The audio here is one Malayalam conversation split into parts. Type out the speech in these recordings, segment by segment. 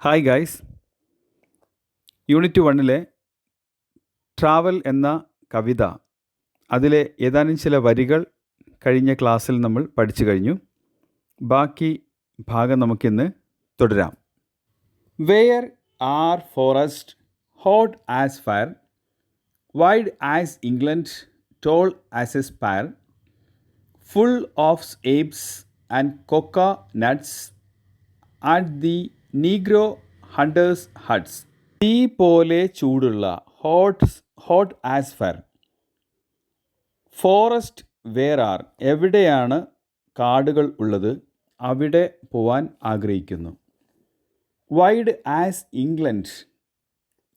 ഹായ് ഗായ്സ് യൂണിറ്റ് വണ്ണിലെ ട്രാവൽ എന്ന കവിത. അതിലെ ഏതാനും ചില വരികൾ കഴിഞ്ഞ ക്ലാസ്സിൽ നമ്മൾ പഠിച്ചു കഴിഞ്ഞു. ബാക്കി ഭാഗം നമുക്കിന്ന് തുടരാം. Where are forest hot as fire wide as England tall as a spire full of apes and coconuts at the negro hunters huts തീ പോലെ ചൂടുള്ള huts hot as fire forest where are എവിടെയാണ് കാടുകൾ ഉള്ളത്? അവിടെ പോവാൻ ആഗ്രഹിക്കുന്നു. വൈഡ് ആസ് ഇംഗ്ലണ്ട്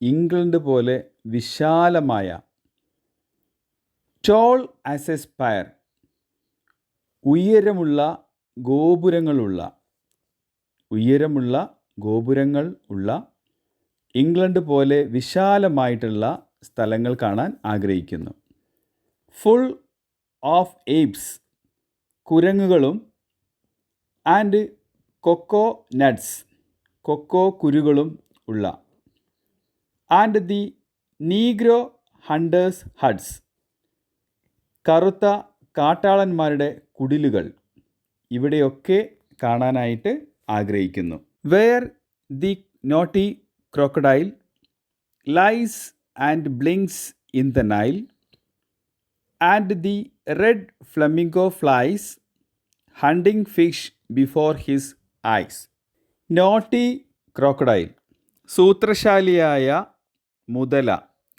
ഇംഗ്ലണ്ട് പോലെ വിശാലമായ. ടോൾ ആസ് എ സ്പയർ ഉയരമുള്ള ഗോപുരങ്ങളുള്ള. ഉയരമുള്ള ഗോപുരങ്ങൾ ഉള്ള ഇംഗ്ലണ്ട് പോലെ വിശാലമായിട്ടുള്ള സ്ഥലങ്ങൾ കാണാൻ ആഗ്രഹിക്കുന്നു. ഫുൾ ഓഫ് എയ്പ്സ് കുരങ്ങുകളും ആൻഡ് കൊക്കോ നട്ട്സ് കൊക്കോ കുരുകളും ഉള്ള. And the negro hunters huts കറുത്ത കാട്ടാളന്മാരുടെ കുടിലുകൾ ഇവിടെയൊക്കെ കാണാനായിട്ട് ആഗ്രഹിക്കുന്നു. Where the knotty crocodile lies and blinks in the Nile and the red flamingo flies hunting fish before his eyes knotty crocodile സൂത്രശാലിയായ മുതല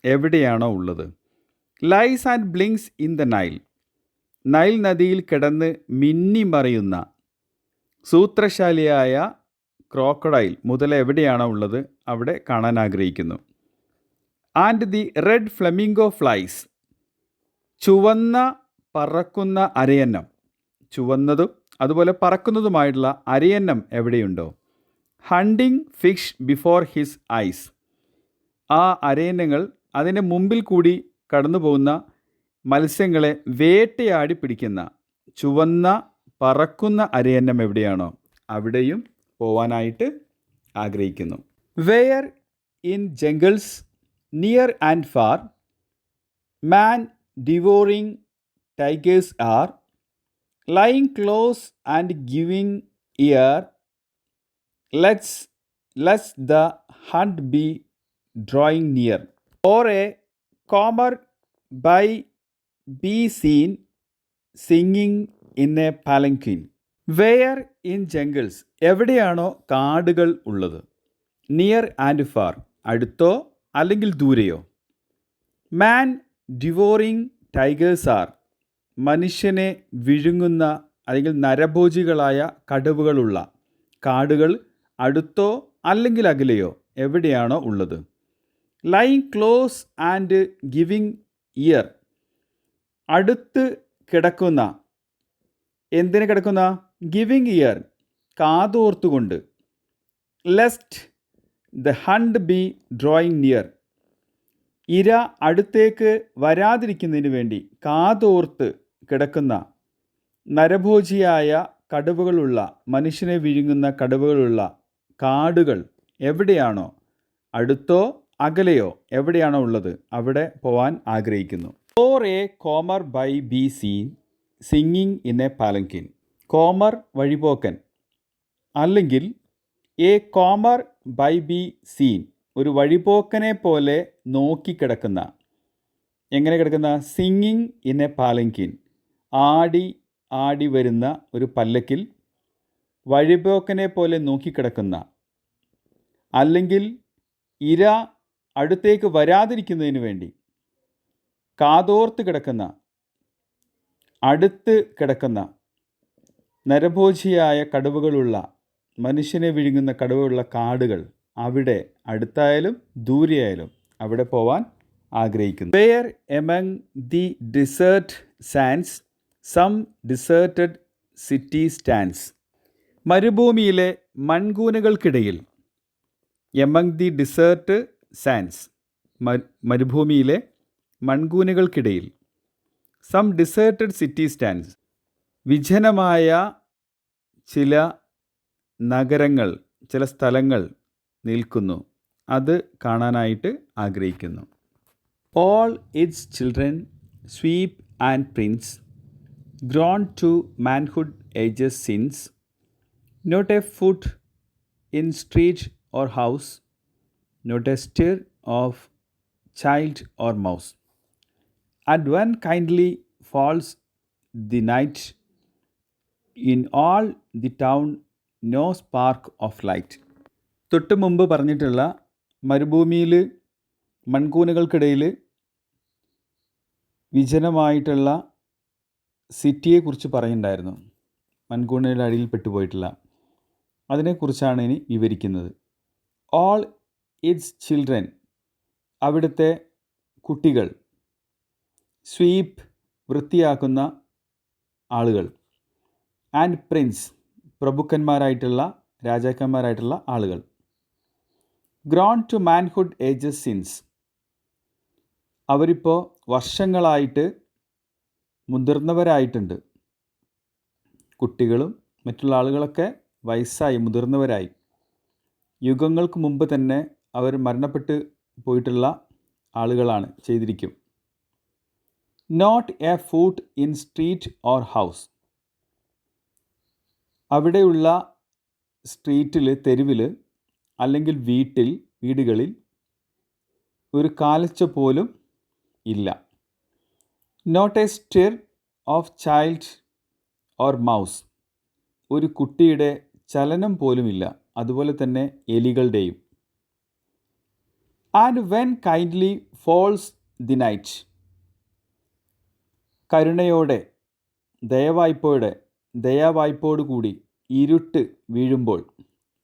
എവിടെയാണോ ഉള്ളത്? Lies and blinks in the Nile Nile നദിയിൽ കിടന്ന് മിന്നി മറിയുന്ന സൂത്രശാലിയായ ക്രോക്കഡൈൽ മുതൽ എവിടെയാണോ ഉള്ളത് അവിടെ കാണാൻ ആഗ്രഹിക്കുന്നു. And the red flamingo flies ചുവന്ന പറക്കുന്ന അരയന്നം. ചുവന്നതും അതുപോലെ പറക്കുന്നതുമായിട്ടുള്ള അരയന്നം എവിടെയുണ്ടോ? Hunting fish before his eyes ആ അരയന്നങ്ങൾ അതിന്റെ മുമ്പിൽ കൂടി കടന്നു പോകുന്ന മത്സ്യങ്ങളെ വേട്ടയാടി പിടിക്കുന്ന ചുവന്ന പറക്കുന്ന അരയന്നം എവിടെയാണോ? അവിടെയും പോവാനായിട്ട് ആഗ്രഹിക്കുന്നു. Where in jungles near and far man devouring tigers are lying close and giving ear let's let's the hunt be drawing near or a comer by be seen singing in a palanquin. Where in jungles. എവിടെയാണോ കാടുകൾ ഉള്ളത്? Near and far. അടുത്തോ അല്ലെങ്കിൽ ദൂരെയോ? മാൻ ഡിവോറിങ് ടൈഗേഴ്സ് ആർ. മനുഷ്യനെ വിഴുങ്ങുന്ന അല്ലെങ്കിൽ നരഭോജികളായ കടുവകളുള്ള കാടുകൾ അടുത്തോ അല്ലെങ്കിൽ അകലെയോ എവിടെയാണോ ഉള്ളത്? Lying close and giving ear. അടുത്ത് കിടക്കുന്ന. എന്തിന് കിടക്കുന്ന? Giving ear കാതോർത്തുകൊണ്ട്. Lest the hunt be drawing near ഇര അടുത്തേക്ക് വരാതിരിക്കുന്നതിന് വേണ്ടി കാതോർത്ത് കിടക്കുന്ന നരഭോജിയായ കടുവകളുള്ള മനുഷ്യനെ വിഴുങ്ങുന്ന കടുവകളുള്ള കാടുകൾ എവിടെയാണോ? അടുത്തോ അകലെയോ എവിടെയാണോ ഉള്ളത്? അവിടെ പോവാൻ ആഗ്രഹിക്കുന്നു. For a comer by be seen singing in a palanquin comer വഴിപോക്കൻ. അല്ലെങ്കിൽ a comer by be seen ഒരു വഴിപോക്കനെ പോലെ നോക്കിക്കിടക്കുന്ന. എങ്ങനെ കിടക്കുന്ന? സിംഗിങ് ഇൻ എ പാലങ്കിൻ ആടി ആടി വരുന്ന ഒരു പല്ലക്കിൽ വഴിപോക്കനെ പോലെ നോക്കിക്കിടക്കുന്ന. അല്ലെങ്കിൽ ഇര അടുത്തേക്ക് വരാതിരിക്കുന്നതിന് വേണ്ടി കാതോർത്ത് കിടക്കുന്ന അടുത്ത് കിടക്കുന്ന. നരഭോജിയായ കടുവകളുള്ള മനുഷ്യനെ വിഴുങ്ങുന്ന കടുവയുള്ള കാടുകൾ അവിടെ അടുത്തായാലും ദൂരെയായാലും അവിടെ പോവാൻ ആഗ്രഹിക്കുന്നു. Where among the desert sands some deserted city stands മരുഭൂമിയിലെ മൺകൂനകൾക്കിടയിൽ എമംഗ് ദി ഡിസേർട്ട് സാൻഡ്സ് മരുഭൂമിയിലെ മൺകൂനകൾക്കിടയിൽ സം ഡിസേർട്ടഡ് സിറ്റി സ്റ്റാൻഡ്സ് വിജനമായ ചില നഗരങ്ങൾ ചില സ്ഥലങ്ങൾ നിൽക്കുന്നു. അത് കാണാനായിട്ട് ആഗ്രഹിക്കുന്നു. All its children sweep and prince grown to manhood ages since not a foot in street or house not a stir of child or mouse at one kindly falls the night in all the town no spark of light. തൊട്ട് മുമ്പ് പറഞ്ഞിട്ടുള്ള മരുഭൂമിയിൽ മൺകൂനകൾക്കിടയിൽ വിജനമായിട്ടുള്ള സിറ്റിയെക്കുറിച്ച് പറയുന്നുണ്ടായിരുന്നു. മൺകൂണയുടെ അടിയിൽ പെട്ടുപോയിട്ടുള്ള. അതിനെക്കുറിച്ചാണ് ഇനി വിവരിക്കുന്നത്. All its children. അവിടുത്തെ കുട്ടികൾ. സ്വീപ്പ് വൃത്തിയാക്കുന്ന ആളുകൾ. ആൻഡ് പ്രിൻസ് പ്രഭുക്കന്മാരായിട്ടുള്ള രാജാക്കന്മാരായിട്ടുള്ള ആളുകൾ. Grown to manhood ages since. അവരിപ്പോൾ വർഷങ്ങളായിട്ട് മുതിർന്നവരായിട്ടുണ്ട്. കുട്ടികളും മറ്റുള്ള ആളുകളൊക്കെ വയസ്സായി മുതിർന്നവരായി. യുഗങ്ങൾക്ക് മുമ്പ് തന്നെ അവർ മരണപ്പെട്ട് പോയിട്ടുള്ള ആളുകളാണ് ചെയ്തിരിക്കും. Not a foot in street or house. അവിടെയുള്ള സ്ട്രീറ്റിൽ തെരുവിൽ അല്ലെങ്കിൽ വീട്ടിൽ വീടുകളിൽ ഒരു കാലച്ച പോലും ഇല്ല. Not a stir of child or mouse ഒരു കുട്ടിയുടെ ചലനം പോലുമില്ല അതുപോലെ തന്നെ എലികളുടെയും. And when kindly falls the night കരുണയോടെ ദയവായ്പോടെ ദയാവായ്പോടു കൂടി ഇരുട്ട് വീഴുമ്പോൾ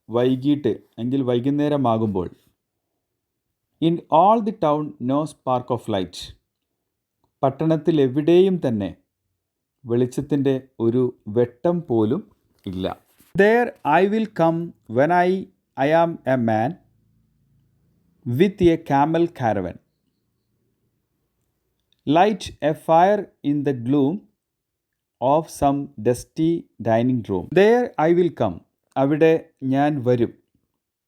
വൈകിട്ട് എങ്കിൽ വൈകുന്നേരമാകുമ്പോൾ in all the town no spark of light പട്ടണത്തിൽ എവിടെയും തന്നെ വെളിച്ചത്തിന്റെ ഒരു വെട്ടം പോലും ഇല്ല. There I will come when I I am a man with a camel caravan light a fire in the gloom of some dusty dining room there I will come അവിടെ ഞാൻ വരും.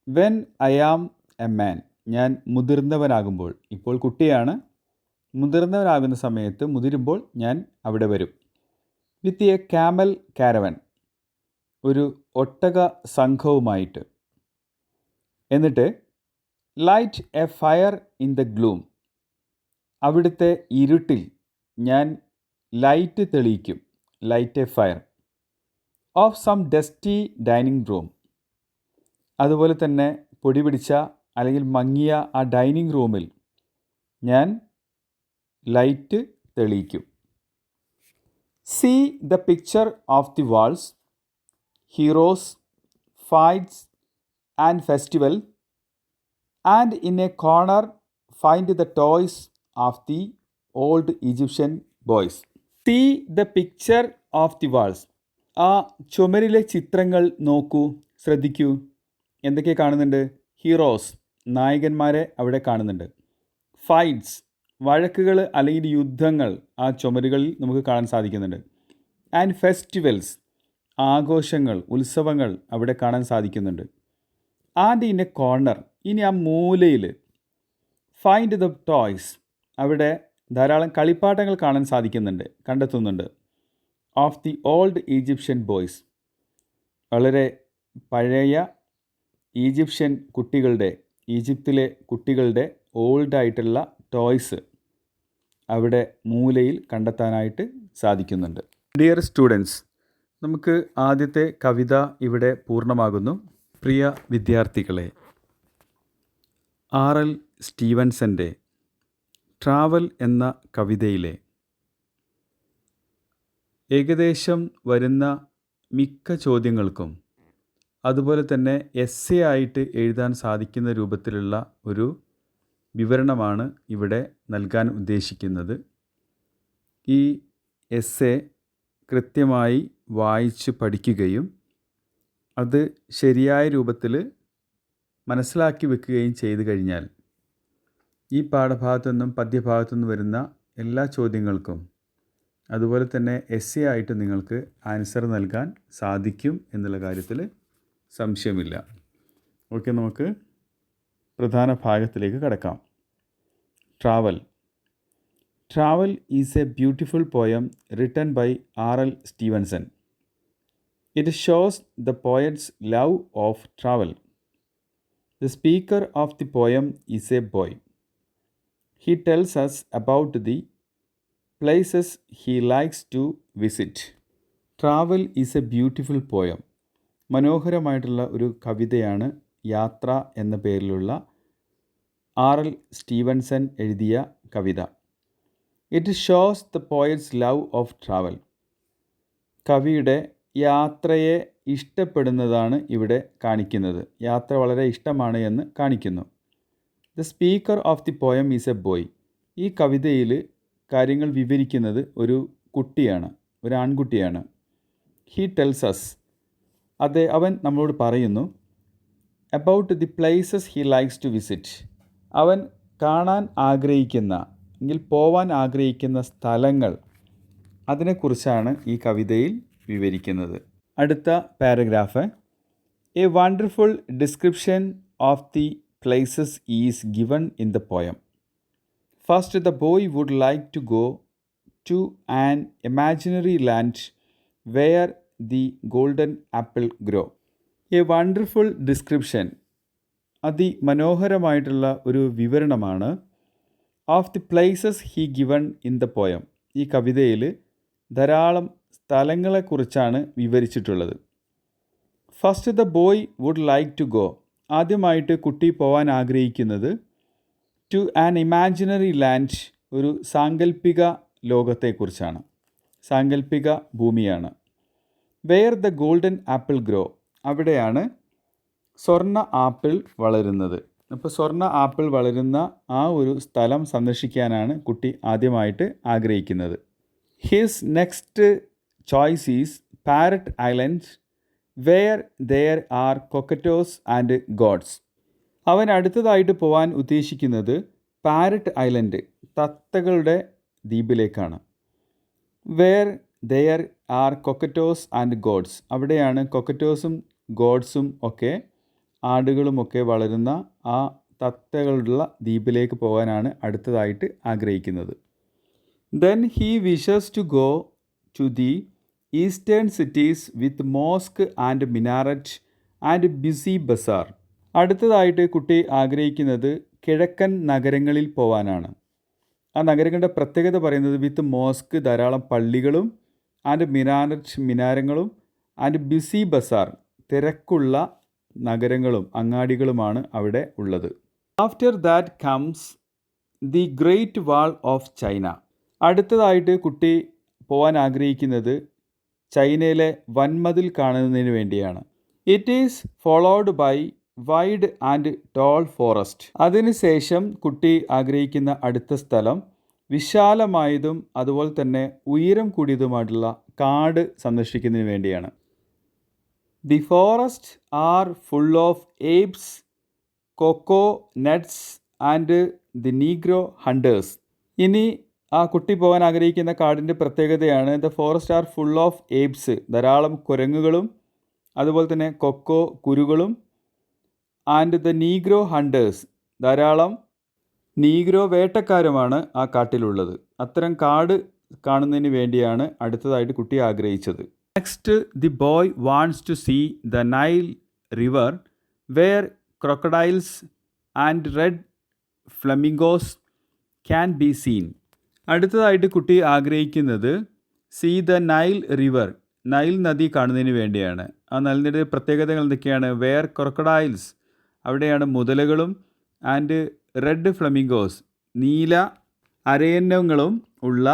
When I am a man ഞാൻ മുതിർന്നവനാകുമ്പോൾ ഇപ്പോൾ കുട്ടിയാണ്. മുതിർന്നവനാകുന്ന സമയത്ത് മുതിരുമ്പോൾ ഞാൻ അവിടെ വരും. വിത്ത് എ ക്യാമൽ കാരവൻ ഒരു ഒട്ടക സംഘവുമായിട്ട്. എന്നിട്ട് light a fire in the gloom അവിടുത്തെ ഇരുട്ടിൽ ഞാൻ ലൈറ്റ് തെളിയിക്കും. Light a fire of some dusty dining room അതുപോലെ തന്നെ പൊടി പിടിച്ച അല്ലെങ്കിൽ മങ്ങിയ ആ ഡൈനിങ് റൂമിൽ ഞാൻ ലൈറ്റ് തെളിയിക്കും. See the picture of the walls heroes fights and festival and in a corner find the toys of the old Egyptian boys see the picture of the walls ആ ചുമരിലെ ചിത്രങ്ങൾ നോക്കൂ ശ്രദ്ധിക്കൂ. എന്തൊക്കെ കാണുന്നുണ്ട്? ഹീറോസ് നായകന്മാരെ അവിടെ കാണുന്നുണ്ട്. ഫൈറ്റ്സ് വഴക്കുകൾ അല്ലെങ്കിൽ യുദ്ധങ്ങൾ ആ ചുമരുകളിൽ നമുക്ക് കാണാൻ സാധിക്കുന്നുണ്ട്. ആൻഡ് ഫെസ്റ്റിവൽസ് ആഘോഷങ്ങൾ ഉത്സവങ്ങൾ അവിടെ കാണാൻ സാധിക്കുന്നുണ്ട്. ആൻഡ് ഇൻ എ കോർണർ ഇനി ആ മൂലയിൽ ഫൈൻഡ് ദ ടോയ്സ് അവിടെ ധാരാളം കളിപ്പാട്ടങ്ങൾ കാണാൻ സാധിക്കുന്നുണ്ട് കണ്ടെത്തുന്നുണ്ട്. Of the old Egyptian boys വളരെ പഴയ ഈജിപ്ഷ്യൻ കുട്ടികളുടെ ഈജിപ്തിലെ കുട്ടികളുടെ ഓൾഡായിട്ടുള്ള ടോയ്സ് അവിടെ മൂലയിൽ കണ്ടെത്താനായിട്ട് സാധിക്കുന്നുണ്ട്. ഡിയർ സ്റ്റുഡൻസ് നമുക്ക് ആദ്യത്തെ കവിത ഇവിടെ പൂർണമാകുന്നു. പ്രിയ വിദ്യാർത്ഥികളെ ആർ എൽ സ്റ്റീവൻസന്റെ ട്രാവൽ എന്ന കവിതയിലെ ഏകദേശം വരുന്ന മിക്ക ചോദ്യങ്ങൾക്കും അതുപോലെ തന്നെ എസ് എ ആയിട്ട് എഴുതാൻ സാധിക്കുന്ന രൂപത്തിലുള്ള ഒരു വിവരണമാണ് ഇവിടെ നൽകാൻ ഉദ്ദേശിക്കുന്നത്. ഈ എസ് എ കൃത്യമായി വായിച്ച് പഠിക്കുകയും അത് ശരിയായ രൂപത്തിൽ മനസ്സിലാക്കി വെക്കുകയും ചെയ്തു കഴിഞ്ഞാൽ ഈ പാഠഭാഗത്തു നിന്നും പദ്യഭാഗത്തു നിന്നും വരുന്ന എല്ലാ ചോദ്യങ്ങൾക്കും അതുപോലെ തന്നെ എസ് എ ആയിട്ട് നിങ്ങൾക്ക് ആൻസർ നൽകാൻ സാധിക്കും എന്നുള്ള കാര്യത്തിൽ സംശയമില്ല. ഓക്കെ നമുക്ക് പ്രധാന ഭാഗത്തിലേക്ക് കടക്കാം. Travel travel is a beautiful poem written by R L Stevenson it shows the poet's love of travel the speaker of the poem is a boy he tells us about the places he likes to visit travel is a beautiful poem മനോഹരമായിട്ടുള്ള ഒരു കവിതയാണ് യാത്ര എന്ന പേരിലുള്ള ആർ എൽ സ്റ്റീവൻസൺ എഴുതിയ കവിത. It shows the poet's love of travel കവിയുടെ യാത്രയെ ഇഷ്ടപ്പെടുന്നതാണ് ഇവിടെ കാണിക്കുന്നത്. യാത്ര വളരെ ഇഷ്ടമാണ് എന്ന് കാണിക്കുന്നു. Speaker of the poem is a boy ഈ കവിതയിൽ കാര്യങ്ങൾ വിവരിക്കുന്നത് ഒരു കുട്ടിയാണ് ഒരു ആൺകുട്ടിയാണ്. ഹീ ടെൽസ് അസ് അതെ അവൻ നമ്മളോട് പറയുന്നു about the places he likes to visit അവൻ കാണാൻ ആഗ്രഹിക്കുന്ന അല്ലെങ്കിൽ പോവാൻ ആഗ്രഹിക്കുന്ന സ്ഥലങ്ങൾ അതിനെക്കുറിച്ചാണ് ഈ കവിതയിൽ വിവരിക്കുന്നത്. അടുത്ത paragraph. A wonderful description of the places is given in the poem first the boy would like to go to an imaginary land where the golden apple grow a wonderful description അതിമനോഹരമായിട്ടുള്ള ഒരു വിവരണമാണ് of the places he given in the poem ഈ കവിതയിൽ ധാരാളം സ്ഥലങ്ങളെക്കുറിച്ചാണ് വിവരിച്ചിട്ടുള്ളത്. First the boy would like to go ആദ്യമായിട്ട് കുട്ടി പോവാൻ ആഗ്രഹിക്കുന്നത് ടു ആൻ ഇമാജിനറി ലാൻഡ് ഒരു സാങ്കല്പിക ലോകത്തെക്കുറിച്ചാണ്. സാങ്കല്പിക ഭൂമിയാണ്. Where the golden apple grow അവിടെയാണ് സ്വർണ ആപ്പിൾ വളരുന്നത്. അപ്പോൾ സ്വർണ ആപ്പിൾ വളരുന്ന ആ ഒരു സ്ഥലം സന്ദർശിക്കാനാണ് കുട്ടി ആദ്യമായിട്ട് ആഗ്രഹിക്കുന്നത്. His next choice is parrot island where there are cockatoos and gods അവൻ അടുത്തതായിട്ട് പോകാൻ ഉദ്ദേശിക്കുന്നത് പാരറ്റ് ഐലൻഡ് തത്തകളുടെ ദ്വീപിലേക്കാണ്. Where there are cockatoos and gods അവിടെയാണ് കൊക്കറ്റോസും ഗോഡ്സും ഒക്കെ ആടുകളുമൊക്കെ വളരുന്ന ആ തത്തകളുള്ള ദ്വീപിലേക്ക് പോകാനാണ് അടുത്തതായിട്ട് ആഗ്രഹിക്കുന്നത്. Then he wishes to go to the eastern cities with mosque and minaret and busy bazaar. അടുത്തതായിട്ട് കുട്ടി ആഗ്രഹിക്കുന്നത് കിഴക്കൻ നഗരങ്ങളിൽ പോവാനാണ്. ആ നഗരങ്ങളുടെ പ്രത്യേകത പറയുന്നത് വിത്ത് മോസ്ക് ധാരാളം പള്ളികളും ആൻഡ് മിനാററ്റ് മിനാരങ്ങളും ആൻഡ് ബിസി ബസാർ തിരക്കുള്ള നഗരങ്ങളും അങ്ങാടികളുമാണ് അവിടെ ഉള്ളത്. After that comes the great wall of China. അടുത്തതായിട്ട് കുട്ടി പോകാൻ ആഗ്രഹിക്കുന്നത് ചൈനയിലെ വൻമതിൽ കാണുന്നതിന് വേണ്ടിയാണ്. It is followed by wide and tall forest അതിനുശേഷം കുട്ടി ആഗ്രഹിക്കുന്ന അടുത്ത സ്ഥലം വിശാലമായതും അതുപോലെ തന്നെ ഉയരം കൂടിയതുമായിട്ടുള്ള കാട് സന്ദർശിക്കുന്നതിന് വേണ്ടിയാണ്. The forest are full of apes coconuts and the negro hunters ഇനി ആ കുട്ടി പോകാൻ ആഗ്രഹിക്കുന്ന കാടിന്റെ പ്രത്യേകതയാണ് the forest are full of apes ധാരാളം കുരങ്ങുകളും അതുപോലെ തന്നെ കൊക്കോ കുരുകളും ആൻഡ് ദ നീഗ്രോ ഹണ്ടേഴ്സ് ധാരാളം നീഗ്രോ വേട്ടക്കാരുമാണ് ആ കാട്ടിലുള്ളത്. അത്തരം കാട് കാണുന്നതിന് വേണ്ടിയാണ് അടുത്തതായിട്ട് കുട്ടി ആഗ്രഹിച്ചത്. Next the boy wants to see the Nile river where crocodiles and red flamingos can be seen അടുത്തതായിട്ട് കുട്ടി ആഗ്രഹിക്കുന്നത് see the Nile river Nile നദി കാണുന്നതിന് വേണ്ടിയാണ്. ആ നൈലിന്റെ പ്രത്യേകതകൾ എന്തൊക്കെയാണ്? വെയർ ക്രൊക്കഡൈൽസ് അവിടെയാണ് മുതലകളും ആൻഡ് റെഡ് ഫ്ലമിംഗോസ് നീല അരയന്നങ്ങളും ഉള്ള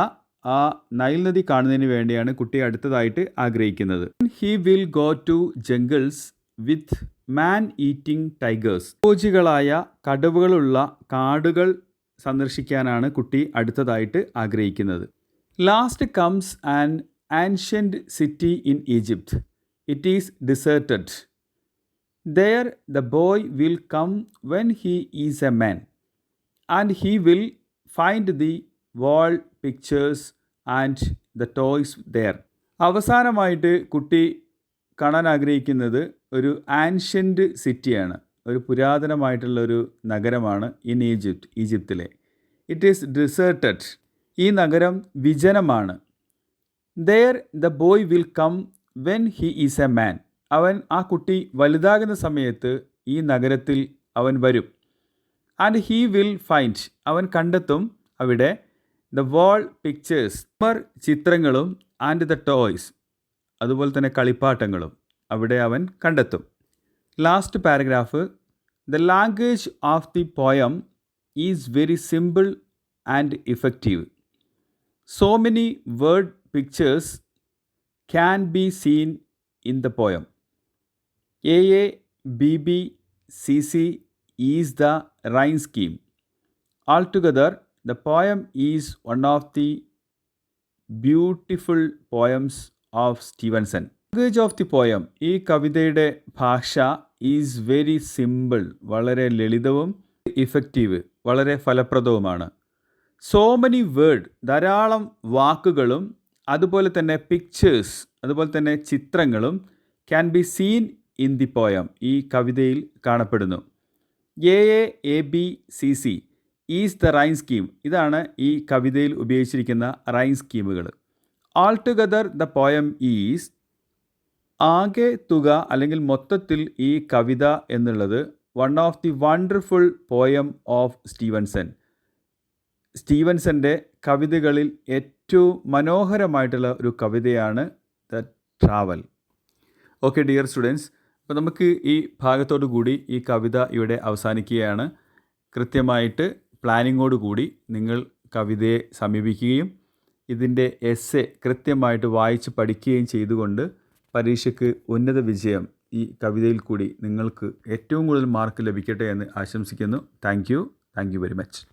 ആ നൈൽ നദി കാണുന്നതിന് വേണ്ടിയാണ് കുട്ടി അടുത്തതായിട്ട് ആഗ്രഹിക്കുന്നത്. He will go to jungles with man eating tigers കോജികളായ കടവുകളുള്ള കാടുകൾ സന്ദർശിക്കാനാണ് കുട്ടി അടുത്തതായിട്ട് ആഗ്രഹിക്കുന്നത്. Last comes an ancient city in Egypt it is deserted there the boy will come when he is a man and he will find the wall pictures and the toys there അവസാനമായിട്ട് കുട്ടി കാണാൻ ആഗ്രഹിക്കുന്നത് ഒരു ആൻഷ്യന്റ് സിറ്റിയാണ് ഒരു പുരാതനമായിട്ടുള്ള ഒരു നഗരമാണ് ഇൻ ഈജിപ്ത് ഈജിപ്തിലെ. ഇറ്റ് ഈസ് ഡിസേർട്ടഡ് ഈ നഗരം വിജനമാണ്. There the boy will come when he is a man അവൻ ആ കുട്ടി വലുതാകുന്ന സമയത്ത് ഈ നഗരത്തിൽ അവൻ വരും. ആൻഡ് ഹീ വിൽ ഫൈൻഡ് അവൻ കണ്ടെത്തും അവിടെ ദ വാൾ പിക്ചേഴ്സ് ചിത്രങ്ങളും ആൻഡ് ദ ടോയ്സ് അതുപോലെ തന്നെ കളിപ്പാട്ടങ്ങളും അവിടെ അവൻ കണ്ടെത്തും. Last paragraph the language of the poem is very simple and effective so many word pictures can be seen in the poem A A B B C C is the rhyme scheme all together the poem is one of the beautiful poems of Stevenson language of the poem ഈ കവിതയുടെ ഭാഷ ഈസ് വെരി സിമ്പിൾ വളരെ ലളിതവും ഇഫക്റ്റീവ് വളരെ ഫലപ്രദവുമാണ്. സോ മെനി വേർഡ് ധാരാളം വാക്കുകളും അതുപോലെ തന്നെ പിക്ചേഴ്സ് അതുപോലെ തന്നെ ചിത്രങ്ങളും can be seen in the poem ഈ കവിതയിൽ കാണപ്പെടുന്നു. A A A B C C is the rhyme scheme ഇതാണ് ഈ കവിതയിൽ ഉപയോഗിച്ചിരിക്കുന്ന rhyme schemes altogether the poem is ആകെ തുക അല്ലെങ്കിൽ മൊത്തത്തിൽ ഈ കവിത എന്നുള്ളത് one of the wonderful poem of Stevenson സ്റ്റീവൻസന്റെ കവിതകളിൽ ഏറ്റവും മനോഹരമായിട്ടുള്ള ഒരു കവിതയാണ് the travel okay dear students അപ്പോൾ നമുക്ക് ഈ ഭാഗത്തോടു കൂടി ഈ കവിത ഇവിടെ അവസാനിക്കുകയാണ്. കൃത്യമായിട്ട് പ്ലാനിങ്ങോട് കൂടി നിങ്ങൾ കവിതയെ സമീപിക്കുകയും ഇതിന്റെ എസ്സെ കൃത്യമായിട്ട് വായിച്ച് പഠിക്കുകയും ചെയ്തുകൊണ്ട് പരീക്ഷയ്ക്ക് ഉന്നത വിജയം ഈ കവിതയിൽ കൂടി നിങ്ങൾക്ക് ഏറ്റവും കൂടുതൽ മാർക്ക് ലഭിക്കട്ടെ എന്ന് ആശംസിക്കുന്നു. Thank you. Thank you very much.